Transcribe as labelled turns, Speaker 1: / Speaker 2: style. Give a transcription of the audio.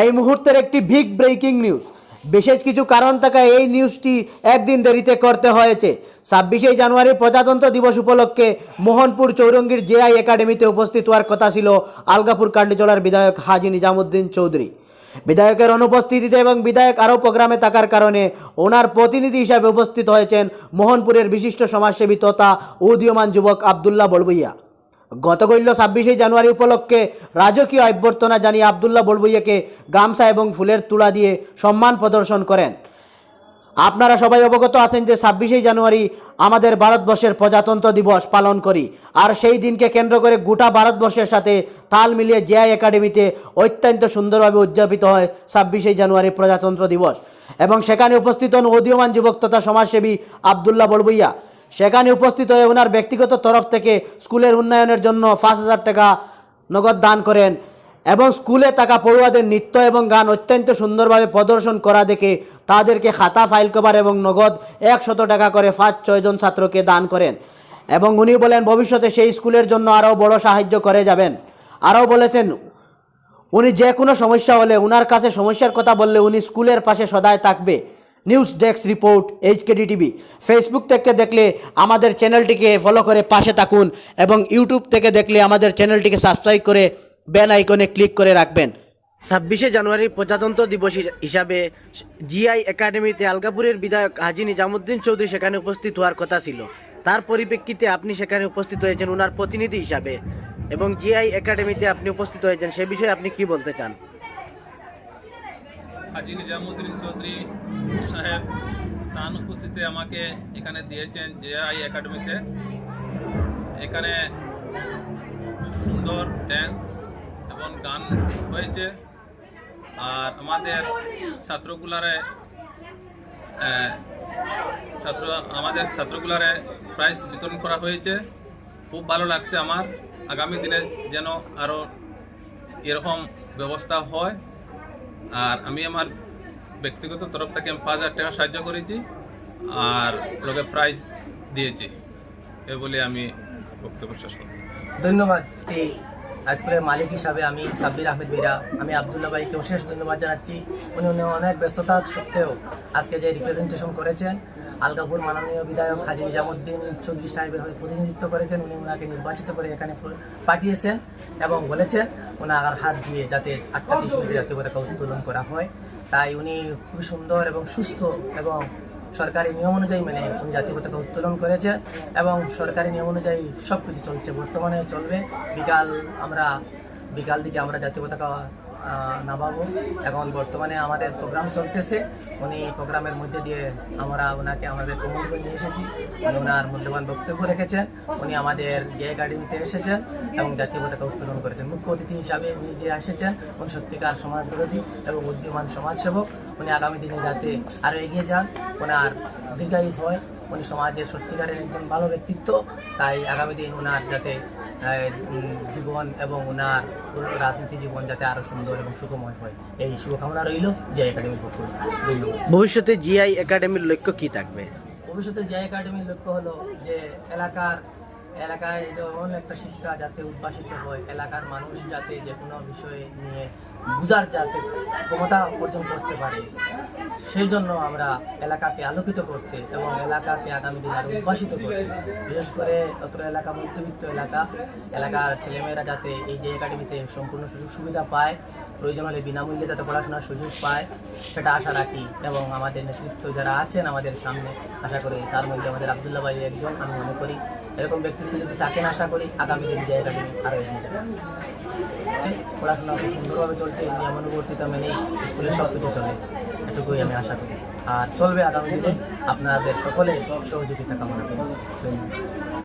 Speaker 1: এই মুহূর্তের একটি বিগ ব্রেকিং নিউজ বিশেষ কিছু কারণ থাকায় এই নিউজটি একদিন দেরিতে করতে হয়েছে। ছাব্বিশে জানুয়ারি প্রজাতন্ত্র দিবস উপলক্ষে মোহনপুর চৌরঙ্গীর জেআই একাডেমিতে উপস্থিত হওয়ার কথা ছিল আলগাপুর কান্ডিচলার বিধায়ক হাজি নিজামুদ্দিন চৌধুরী। বিধায়কের অনুপস্থিতিতে এবং বিধায়ক আরও প্রোগ্রামে থাকার কারণে ওনার প্রতিনিধি হিসাবে উপস্থিত হয়েছেন মোহনপুরের বিশিষ্ট সমাজসেবী তথা উদীয়মান যুবক আবদুল্লাহ বড়বইয়া। গতকৈল্য ছাব্বিশে জানুয়ারি উপলক্ষে রাজকীয় অভ্যর্থনা জানিয়ে আবদুল্লাহ বড়বইয়াকে গামছা এবং ফুলের তুলা দিয়ে সম্মান প্রদর্শন করেন। আপনারা সবাই অবগত আছেন যে ছাব্বিশে জানুয়ারি আমাদের ভারতবর্ষের প্রজাতন্ত্র দিবস পালন করি। আর সেই দিনকে কেন্দ্র করে গোটা ভারতবর্ষের সাথে তাল মিলিয়ে জেআই একাডেমিতে অত্যন্ত সুন্দরভাবে উদযাপিত হয় ছাব্বিশে জানুয়ারি প্রজাতন্ত্র দিবস। এবং সেখানে উপস্থিত হন উদীয়মান যুবক তথা সমাজসেবী আবদুল্লাহ বড়বইয়া সেখানে উপস্থিত হয়ে ওনার ব্যক্তিগত তরফ থেকে স্কুলের উন্নয়নের জন্য পাঁচ হাজার টাকা নগদ দান করেন এবং স্কুলে থাকা পড়ুয়াদের নৃত্য এবং গান অত্যন্ত সুন্দরভাবে প্রদর্শন করা দেখে তাদেরকে খাতা, ফাইল কভার এবং নগদ একশত টাকা করে পাঁচ ছয়জন ছাত্রকে দান করেন এবং উনি বলেন, ভবিষ্যতে সেই স্কুলের জন্য আরও বড় সাহায্য করে যাবেন। আরও বলেছেন, উনি যে কোনো সমস্যা হলে, উনার কাছে সমস্যার কথা বললে উনি স্কুলের পাশে সদায় থাকবে। News desk report HKD TV. Facebook থেকে দেখলে আমাদের চ্যানেলটিকে ফলো করে পাশে থাকুন এবং ইউটিউব থেকে দেখলে আমাদের চ্যানেলটিকে সাবস্ক্রাইব করে বেল আইকনে ক্লিক করে রাখবেন। ছাব্বিশে জানুয়ারি প্রজাতন্ত্র দিবস হিসাবে জিআই একাডেমিতে আলগাপুরের বিধায়ক হাজি নিজামুদ্দিন চৌধুরী সেখানে উপস্থিত হওয়ার কথা ছিল। তার পরিপ্রেক্ষিতে আপনি সেখানে উপস্থিত হয়েছেন ওনার প্রতিনিধি হিসাবে এবং জিআই একাডেমিতে আপনি উপস্থিত হয়েছেন, সে বিষয়ে আপনি কি বলতে চান?
Speaker 2: হাজি নিজামুদ্দিন চৌধুরী সাহেব, তার উপস্থিতিতে আমাকে এখানে দিয়েছেন জেআই একাডেমিতে। এখানে খুব সুন্দর ড্যান্স এবং গান হয়েছে। আর আমাদের ছাত্রগুলারে ছাত্র, আমাদের ছাত্রগুলারে প্রাইজ বিতরণ করা হয়েছে। খুব ভালো লাগছে আমার। আগামী দিনে যেন আরও এরকম ব্যবস্থা হয়। আর আমি আমার ব্যক্তিগত তরফ থেকে আমি পাঁচ হাজার টাকা সাহায্য করেছি আর লোকে প্রাইজ দিয়েছি। এ বলে আমি বক্তব্য শেষ করব
Speaker 3: ধন্যবাদ। এই স্কুলের মালিক হিসাবে আমি সাব্বির আহমেদ মিরা, আমি আবদুল্লা ভাইকে অশেষ ধন্যবাদ জানাচ্ছি। উনি উনি অনেক ব্যস্ততা সত্ত্বেও আজকে যে রিপ্রেজেন্টেশন করেছেন, আলগাপুর মাননীয় বিধায়ক হাজি নিজামুদ্দিন চৌধুরী সাহেবের হয়ে প্রতিনিধিত্ব করেছেন। উনি ওনাকে নির্বাচিত করে এখানে পাঠিয়েছেন এবং বলেছেন ওনার হাত দিয়ে যাতে আটটা টিস্যুতে জাতীয় পতাকা উত্তোলন করা হয়। তাই উনি খুবই সুন্দর এবং সুস্থ এবং সরকারি নিয়ম অনুযায়ী মেনে উনি জাতীয় পতাকা উত্তোলন করেছে এবং সরকারি নিয়ম অনুযায়ী সব কিছু চলছে। বর্তমানে চলবে। বিকাল আমরা বিকাল দিকে আমরা জাতীয় পতাকা নামাবো। এখন বর্তমানে আমাদের প্রোগ্রাম চলতেছে। উনি প্রোগ্রামের মধ্যে দিয়ে আমরা ওনাকে আমাদের কমল করে নিয়ে এসেছি। উনি ওনার মূল্যবান বক্তব্য রেখেছেন। উনি আমাদের যে একাডেমিতে এসেছেন এবং জাতীয় পতাকা উত্তোলন করেছেন। মুখ্য অতিথি হিসাবে উনি যে এসেছেন, উনি সত্যিকার সমাজবিরোধী এবং বুদ্ধিমান সমাজসেবক। উনি আগামী দিনে যাতে আরও এগিয়ে যান ওনার দীর্ঘায়ু হয়। উনি সমাজের সত্যিকারের একজন ভালো ব্যক্তিত্ব তাই আগামী দিন ওনার যাতে জীবন এবং ওনার রাজনীতি জীবন যাতে আরও সুন্দর এবং সুখময় হয়। এই শুভকামনা রইল জিআই একাডেমির পক্ষ রইল ধন্যবাদ।
Speaker 1: ভবিষ্যতে জিআই একাডেমির লক্ষ্য কি থাকবে?
Speaker 3: ভবিষ্যতে জিআই একাডেমির লক্ষ্য হলো যে এলাকার এলাকায় যেমন একটা শিক্ষা যাতে উদ্ভাসিত হয়, এলাকার মানুষ যাতে যে কোনো বিষয় নিয়ে বুঝার যাতে ক্ষমতা অর্জন করতে পারে, সেই জন্য আমরা এলাকাকে আলোকিত করতে এবং এলাকাকে আগামী দিনে আরও উদ্ভাসিত করতে বিশেষ করে অত্র এলাকা মধ্যবিত্ত এলাকা, এলাকার ছেলেমেয়েরা যাতে এই যে একাডেমিতে সম্পূর্ণ সুযোগ সুবিধা পায়, প্রয়োজন হলে বিনামূল্যে যাতে পড়াশোনার সুযোগ পায়, সেটা আশা রাখি এবং আমাদের নেতৃত্ব যারা আছেন আমাদের সামনে, আশা করি তার মধ্যে আমাদের আবদুল্লাহ ভাই একজন, আমি মনে করি এরকম ব্যক্তিত্ব যদি থাকেন আশা করি আগামী দিন জায়গাটা আরও এগিয়ে যাবে। পড়াশোনা খুব সুন্দরভাবে চলছে, এমনি নিয়মানুবর্তিতা মেনে স্কুলের সব কিছু চলে, এটুকুই আমি আশা করি। আর চলবে আগামী দিনে। আপনাদের সকলে সহযোগিতা কামনা করি। ধন্যবাদ।